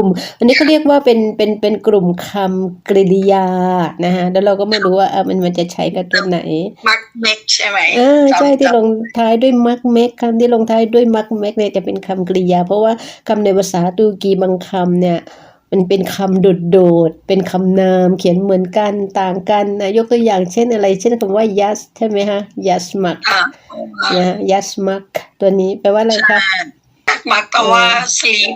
ลุ่ม อันนี้เขาเรียกว่าเป็นเป็นเป็นกลุ่มคำกริยานะฮะแล้วเราก็ไม่รู้ว่าเออมันมันจะใช้กับตัวไหนมักเมกใช่ไหมอ่าใช่ที่จำลงท้ายด้วยมักเมกคำที่ลงท้ายด้วยมักเมกเนี่ยจะเป็นคำกริยา เพราะว่าคำในภาษาตุรกีบางคำเนี่ยมันเป็นคำโดดๆ เป็นคำนาม เขียนเหมือนกันต่างกันนะยกตัวอย่างเช่นอะไร เช่นคำว่า ยัสใช่ไหมฮะ ยัสมักอ่านะฮะยัสมักตัวนี้แปลว่าอะไรคะมักแปลว่า sleep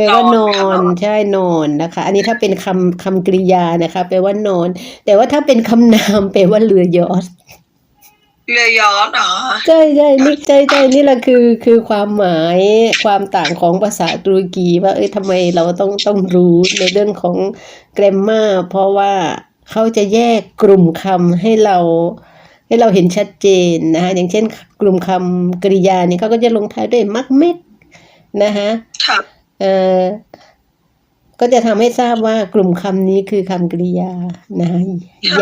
แปลว่านนออนนค่ะใช่นอนนะคะ อันนี้ถ้าเป็นคำคำกริยานะคะ แปลว่านอน แต่ว่าถ้าเป็นคำนามแปลว่าเรือยอชต์เรือยอชต์เหรอใช่ใช่นี่ใช่ใช่นี่แหละคือคือความหมายความต่างของภาษาตุรกีว่าเอ้ยทำไมเราต้องต้องรู้ในเรื่องของแกรมมาเพราะว่าเขาจะแยกกลุ่มคำให้เราให้เราเห็นชัดเจนนะคะอย่างเช่น กลุ่มคำกริยานี่เขาก็จะลงท้ายด้วยมักเมกนะคะครับเอ่อ ก็จะทำให้ทราบว่ากลุ่มคำนี้คือคำกริยานะคะ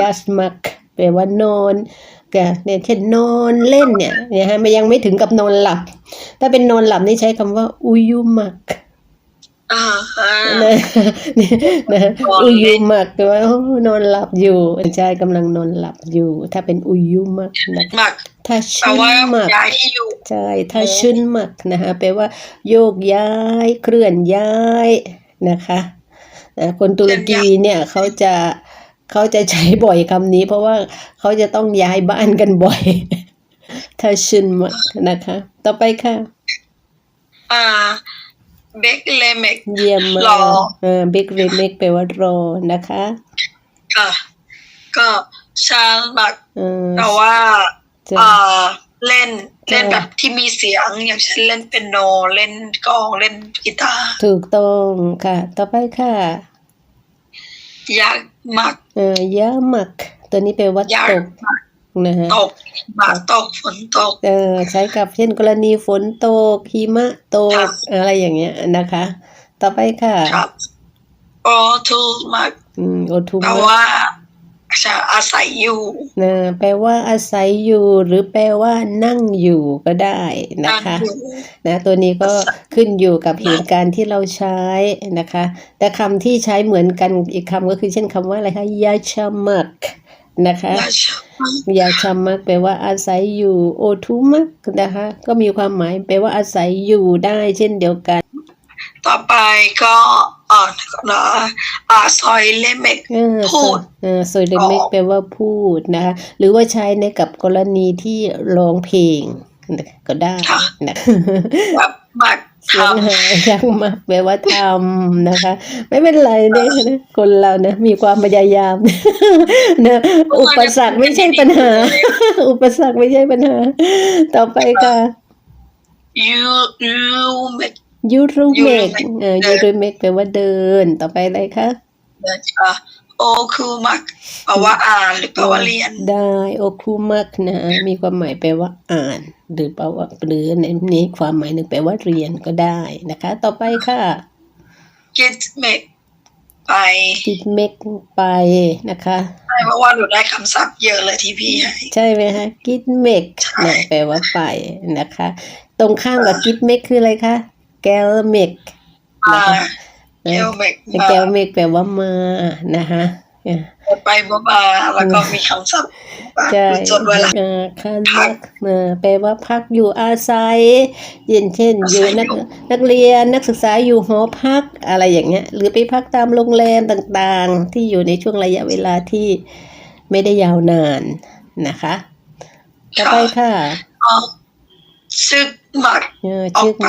ยัสมักแปลว่านอนก็เนี่ยเช่นนอนเล่นเนี่ยนะฮะมันยังไม่ถึงกับนอนหลับ ถ้าเป็นนอนหลับนี่ใช้คำว่าอุยุมัก อ่าฮะนะเนี่ยนะนอนอุเล่ยุนมักแปลว่าโอ้นอนหลับอยู่ใช่กำลังนอนหลับอยู่ ถ้าเป็นอุยุมักนะคะมักถ้าแปลชื่นว่ามักย้ายที่อยู่ใช่ถ้าโอ้ชุนหมักนะคะแปลว่า โยกย้ายเคลื่อนย้ายนะคะนะคนตุรกีเนี่ยเขาจะเขาจะใช้บ่อยคำนี้ เพราะว่าเขาจะต้องย้ายบ้านกันบ่อยถ้าชุนหมักนะคะ ต่อไปค่ะ อ่า เบกเลเมกเยี่ยมมารอกเออบิ๊กเรเมกแปลว่ารอนะคะ ค่ะ ก็ชาลมักเออแปลว่าจะอ่าเล่นเล่นใช่แบบที่มีเสียงอย่างเช่นเล่นเปียโนเล่นกลองเล่นกีตาร์ถูกต้องค่ะ ต่อไปค่ะอยากมักเออยามัก ตัวนี้แปลว่าอยากตกมัก นะฮะ ตกหมากตกฝนตก เออใช้กับเช่นกรณีฝนตกหิมะตครักบ อะไรอย่างเงี้ยนะคะ ต่อไปค่ะ ครับโอทูมักอืมโอทุแปลมะว่าจะอาศัยอยู่นะแปลว่าอาศัยอยู่ หรือแปลว่านั่งอยู่ก็ได้นะคะนั่งอยู่ นะตัวนี้ก็อาศัยขึ้นอยู่กับเหตุการณ์ที่เราใช้นะคะ แต่คำที่ใช้เหมือนกันอีกคำก็คือเช่นคำว่าอะไรคะยาชามัก นะคะอยากจะมักยาชามักแปลว่าอาศัยอยู่โอทุมักนะคะ ก็มีความหมายแปลว่าอาศัยอยู่ได้เช่นเดียวกัน ต่อไปก็อ่านนะอ่าซอยเลเมกเออพูดเออโซยเดมิกออกแปลว่าพูดนะคะหรือว่าใช้ในกับกรณีที่ร้องเพลงก็ได้นะแบบมักเสียง ทำหายยังมากแปลว่าทำนะคะ ไม่เป็นไรเนี่ยคนเรานะมีความพยายามนะอุปสรรคไม่ใช่ปัญหา อุปสรรคไม่ใช่ปัญหา ต่อไปค่ะยูยูเมกยูรูเมก Eurythmic เออยูรูเมกแปลว่าเดิน ต่อไปอะไรคะนะคะโอคือมักแปลว่าอ่านหรือแปลว่าเรียน ได้ โอคูมักนะ มีความหมายแปลว่าอ่าน หรือแปลว่าหรือในนี้ความหมายหนึ่งแปลว่าเรียนก็ได้นะคะ ต่อไปค่ะ get make ไปกิดเมกไปนะคะเพราะว่าหนูได้คำศัพท์เยอะเลยที่พี่ให้ใช่ไหมคะกิดเมกใช่เนี่ยแปลว่าไปนะคะ ตรงข้ามกับกิดเมกคืออะไรคะแกลเมกมานะคะเกลเมกมาแกลเมกแปลว่ามานะคะเนี่ย ไปบ่มาแล้วก็มีคำศัพท์ใช่จดไว้ละเอ่อคันพันักกเอ่อแปลว่าพักอยู่อาศัยเช่นเช่นอาอศัยู่ยนักอยู่นักเรียนนักศึกษาอยู่หอพักอะไรอย่างเงี้ย หรือไปพักตามโรงแรมต่างๆ ที่อยู่ในช่วงระยะเวลาที่ไม่ได้ยาวนานนะคะต่อไปค่ะอ๋อซึกมักเออออชึกกไป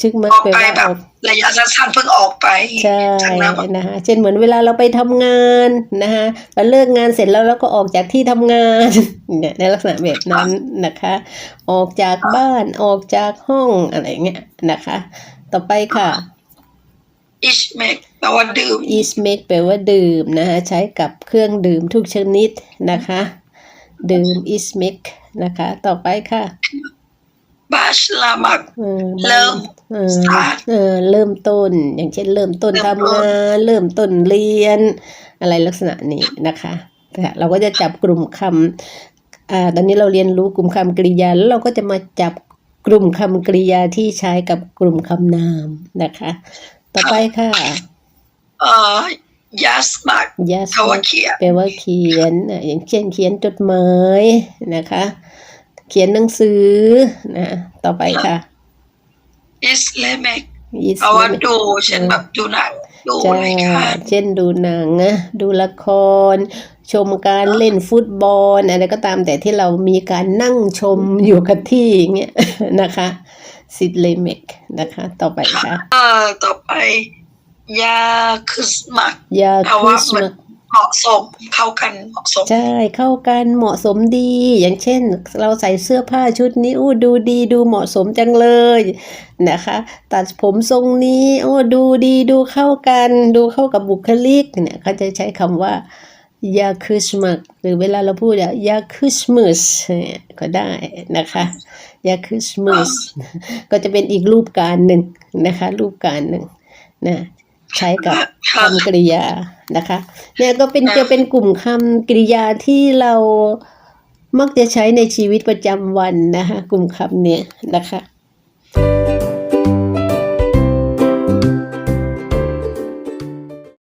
ชึกมักออกแปลไปว่าแบอบอกระยะสั้นๆเพิ่งออกไปใช่จากหน้าบ้านนะคะเช่นเหมือนเวลาเราไปทำงานนะคะเราเลิกงานเสร็จแล้วเราก็ออกจากที่ทำงานเนี่ยในลักษณะแบบนั้นนะคะ ออกจากบ้านออกจากห้องอะไรเงี้ยนะคะ ต่อไปค่ะอิชเมกแปลว่าดื่ม is make แปลว่าดื่มนะคะใช้กับเครื่องดื่มทุกชนิดนะคะ ดื่ม is make นะคะ ต่อไปค่ะ บาชลามักออเริ่มเออ start เออเริ่มต้น อย่างเช่น เริ่มต้นเริ่มทำต้นงานเริ่มต้นเรียน อะไรลักษณะนี้นะคะค่ะเราก็จะจับกลุ่มคำอ่าตอนนี้เราเรียนรู้กลุ่มคำกริยาแล้วเราก็จะมาจับกลุ่มคำกริยาที่ใช้กับกลุ่มคำนามนะคะ ต่อไปค่ะเอ่อยาสมัก yes เขาว่าเขียนแปลว่าเขียนนะอย่างเช่นเขียนจดหมายนะคะ เขียนหนังสือนะ ต่อไปค่ะอิสเลมิก Is เพราะว่าดูเช่นแบบดูหนังดูใช่รายการเช่นดูหนังนะดูละคร ชมการเล่นฟุตบอล อะไรก็ตามแต่ที่เรามีการนั่งชมอยู่กับที่อย่างเงี้ยนะคะซิดเลเมกนะคะ ต่อไปค่ะ เอ่อต่อไป ยาคือสมักยาเพราะคริว่าสมันต์มาส เหมาะสมเข้ากันเหมาะสม ใช่เข้ากันเหมาะสมดี อย่างเช่น เราใส่เสื้อผ้าชุดนี้อู้ดูดีดูเหมาะสมจังเลยนะคะ ตัดผมทรงนี้โอ้ดูดีดูเข้ากัน ดูเข้ากับบุคลิกเนี่ยเขาจะใช้คำว่ายาคริสมาสหรือเวลาเราพูดอะยาคริสมาสก็ได้นะคะยาคริสมาสก็จะเป็นอีกรูปการหนึ่งนะคะ รูปการหนึ่งนะ ใช้กับค่ะคำกริยานะคะ เนี่ยก็เป็นจะเป็นกลุ่มคำกริยาที่เรามักจะใช้ในชีวิตประจำวันนะคะ กลุ่มคำเนี่ยนะคะ